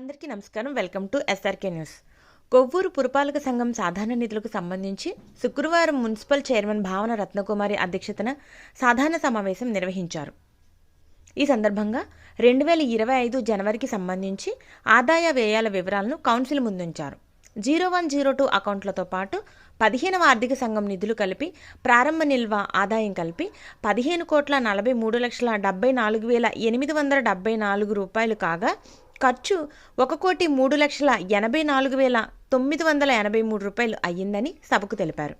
అందరికీ నమస్కారం. Welcome to SRK news. Kovvur పురపాలక సంఘం సాధారణ నిధులకు సంబంధించి శుక్రవారం మున్సిపల్ చైర్మన్ భావన రత్నకుమారి అధ్యక్షతన సాధారణ సమావేశం నిర్వహించారు. ఈ సందర్భంగా రెండు వేల ఇరవై ఐదు జనవరికి సంబంధించి ఆదాయ వ్యయాల వివరాలను కౌన్సిల్ ముందుంచారు. జీరో వన్ జీరో టూ అకౌంట్లతో పాటు పదిహేనవ ఆర్థిక సంఘం నిధులు కలిపి ప్రారంభ నిల్వ ఆదాయం కలిపి పదిహేను కోట్ల నలభై మూడు లక్షల డెబ్బై నాలుగు వేల ఎనిమిది వందల డెబ్బై నాలుగు రూపాయలు కాగా ఖర్చు ఒక కోటి మూడు లక్షల ఎనభై నాలుగు వేల తొమ్మిది వందల ఎనభై మూడు రూపాయలు అయ్యిందని సభకు తెలిపారు.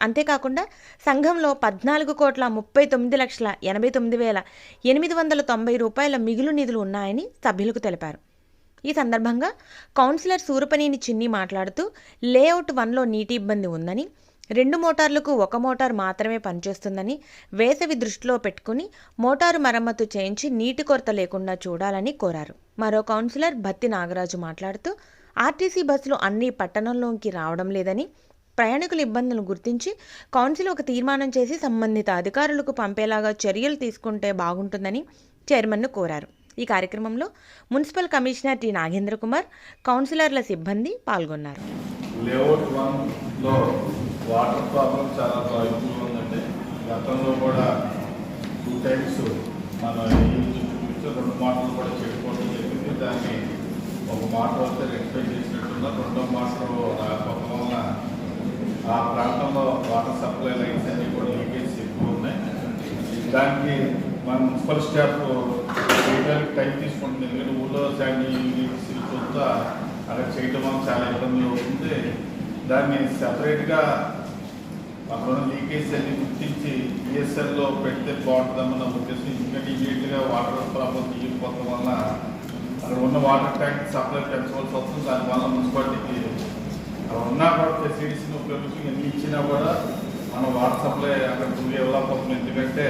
అంతేకాకుండా సంఘంలో పద్నాలుగు కోట్ల ముప్పై తొమ్మిది లక్షల ఎనభై తొమ్మిది వేల ఎనిమిది వందల తొంభై రూపాయల మిగులు నిధులు ఉన్నాయని సభ్యులకు తెలిపారు. ఈ సందర్భంగా కౌన్సిలర్ సూరపనేని చిన్ని మాట్లాడుతూ లేఅవుట్ వన్లో నీటి ఇబ్బంది ఉందని రెండు మోటార్లకు ఒక మోటార్ మాత్రమే పనిచేస్తుందని వేసవి దృష్టిలో పెట్టుకుని మోటారు మరమ్మతు చేయించి నీటి కొరత లేకుండా చూడాలని కోరారు. మరో కౌన్సిలర్ భత్తి నాగరాజు మాట్లాడుతూ ఆర్టీసీ బస్సులు అన్ని పట్టణంలోకి రావడం లేదని ప్రయాణికుల ఇబ్బందులను గుర్తించి కౌన్సిల్ ఒక తీర్మానం చేసి సంబంధిత అధికారులకు పంపేలాగా చర్యలు తీసుకుంటే బాగుంటుందని చైర్మన్ను కోరారు. ఈ కార్యక్రమంలో municipal commissioner T Nagendra Kumar కౌన్సిలర్ల సిబ్బంది పాల్గొన్నారు. వాటర్ ప్రాబ్లం చాలా ఎక్కువగా ఉందంటే గతంలో కూడా టూ టైమ్స్ మన ఈ రెండు మాటలు కూడా చెప్పుకోవడం జరిగింది. దాన్ని ఒక మాట వస్తే రెక్టిఫై చేసినట్టున్నా రెండో మాటలు రాకపోవడం వల్ల ఆ ప్రాంతంలో వాటర్ సప్లై లైన్స్ అన్ని కూడా లీకేజ్ ఎక్కువ ఉన్నాయి. దానికి మన మున్సిపల్ స్టాఫ్ చేయడానికి టైం తీసుకుంటుంది. ఎందుకంటే ఊళ్ళో శాండీ చూస్తా అక్కడ చేయటం వల్ల చాలా ఇబ్బంది అవుతుంది. దాన్ని సపరేట్గా అక్కడ లీకేజ్ అన్ని గుర్తించి ఈఎస్ఎల్లో పెడితే బాగుంటుందన్న ఉద్దేశం. ఎందుకంటే ఇమీడియట్గా వాటర్ ప్రాబ్లం తీయకపోవడం వల్ల అక్కడ ఉన్న వాటర్ ట్యాంక్ సప్లై పెంచవలసి వస్తుంది దానివల్ల మున్సిపాలిటీకి అక్కడ ఉన్నా కూడా ఫెసిలిటీస్ని ఉపయోగించి ఎన్ని ఇచ్చినా కూడా మనం వాటర్ సప్లై అక్కడ ఫుల్ డెవలప్ అవుతుంది. ఎందుకంటే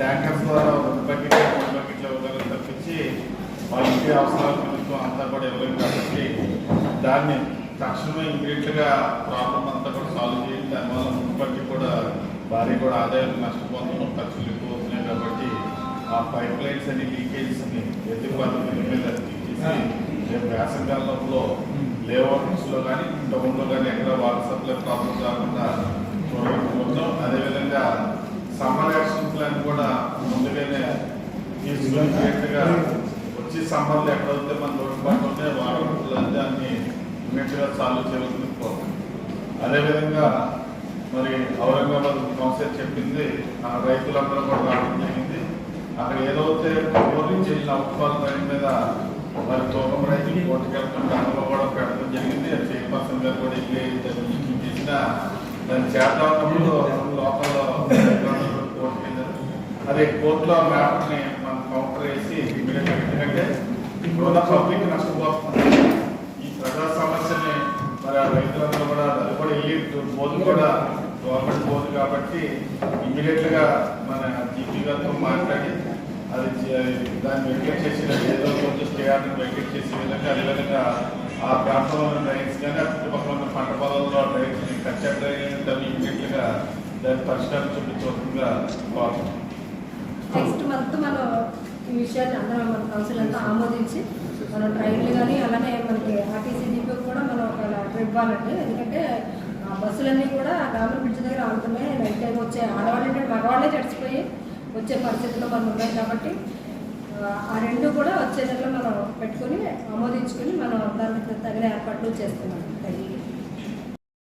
ట్యాంకర్స్ ద్వారా రెండు బకెట్ మూడు బకెట్లు ఇవ్వగలం తప్పించి వాళ్ళ ఇంటి అవసరాలు ప్రభుత్వం అంతా కూడా ఇవ్వలేదు కాబట్టి దాన్ని తక్షణమే ఇమీడియట్గా ప్రాబ్లం అంతా కూడా సాల్వ్ చేయాలి దానివల్ల మున్సిపాలిటీ కూడా భారీ కూడా ఆదాయం నష్టపోతున్నాం. ఖర్చులు ఎక్కువ అవుతున్నాయి కాబట్టి ఆ పైప్ లైన్స్ అన్ని లీకేజెస్ని అని పద్ధతి మీద వేసవికాలంలో లేఅవుట్స్లో కానీ టౌన్లో కానీ ఎక్కడ వాటర్ సప్లై ప్రాబ్లం రాకుండా చూడకపోతున్నాం అదేవిధంగా సమ్మర్ యాక్షన్ ప్లాన్ కూడా ముందుగానే తీసుకుని డైరెక్ట్గా వచ్చి సమ్మర్లో ఎక్కడైతే మన రోడ్డు ఇమీడియట్గా సాల్వ్ చేయవలసింది అదేవిధంగా మరి ఔరంగాబాద్ కౌన్సిల్ చెప్పింది ఆ రైతులందరూ కూడా రావడం జరిగింది. అక్కడ ఏదైతే బోర్లింగ్ వెళ్ళిన అవుట్ఫాల్ దాని మీద మరి తూకం రైతులు కొట్టుకెళ్ళకుండా అందులో కూడా పెట్టడం జరిగింది. అది చైర్పర్సన్ గారు కూడా ఇట్లే చేసిన దాన్ని చేద్దాం అన్నప్పుడు లోపల కోర్టుకి వెళ్ళారు అదే కోర్టులో మ్యాటర్ని మనం కౌంటర్ వేసి ఎందుకంటే ఇప్పుడున్న పబ్లిక్ నష్టపోతుంది ఈ ప్రజా సమస్యని మరి ఆ రైతులందరూ కూడా అది కూడా కూడా గవర్నమెంట్ పోదు కాబట్టి ఇమీడియట్గా మన జీపీ గారితో మాట్లాడి అది దాన్ని వెంకట్ చేసి ఏదో కొంచెం స్టే ఆర్డర్ వెకేట్ చేసే విధంగా అదేవిధంగా ఆ ప్రాంతంలో ఉన్న డ్రైన్స్ కానీ ఆ చుట్టుపక్కల ఉన్న పంట పొలంలో డ్రైన్స్ కచ్చా డ్రైన్ దాన్ని ఇమీడియట్గా దాని పరిష్కారం చూపించవలసిందిగా కోరుతున్నాం నెక్స్ట్ మంత్ మనం ఈ విషయాన్ని అందరం మన కౌన్సిల్ అంతా ఆమోదించి మనం ట్రైన్లు కానీ అలానే మనకి ఆర్టీసీ దీపం కూడా మనం ఒక లెటర్ ఇవ్వాలండి ఎందుకంటే బస్సులన్నీ కూడా గవర్నమెంట్ బ్రిడ్జ్ దగ్గర ఆడుతున్నాయి నైట్ టైం వచ్చే ఆడవాళ్ళు మగవాళ్ళే చడిచిపోయి వచ్చే పరిస్థితిలో మనం ఉన్నాయి కాబట్టి ఆ, రెండు కూడా వచ్చే నెలలో మనం పెట్టుకుని ఆమోదించుకుని మనం దానికి తగిన ఏర్పాట్లు చేస్తున్నాం. Thank you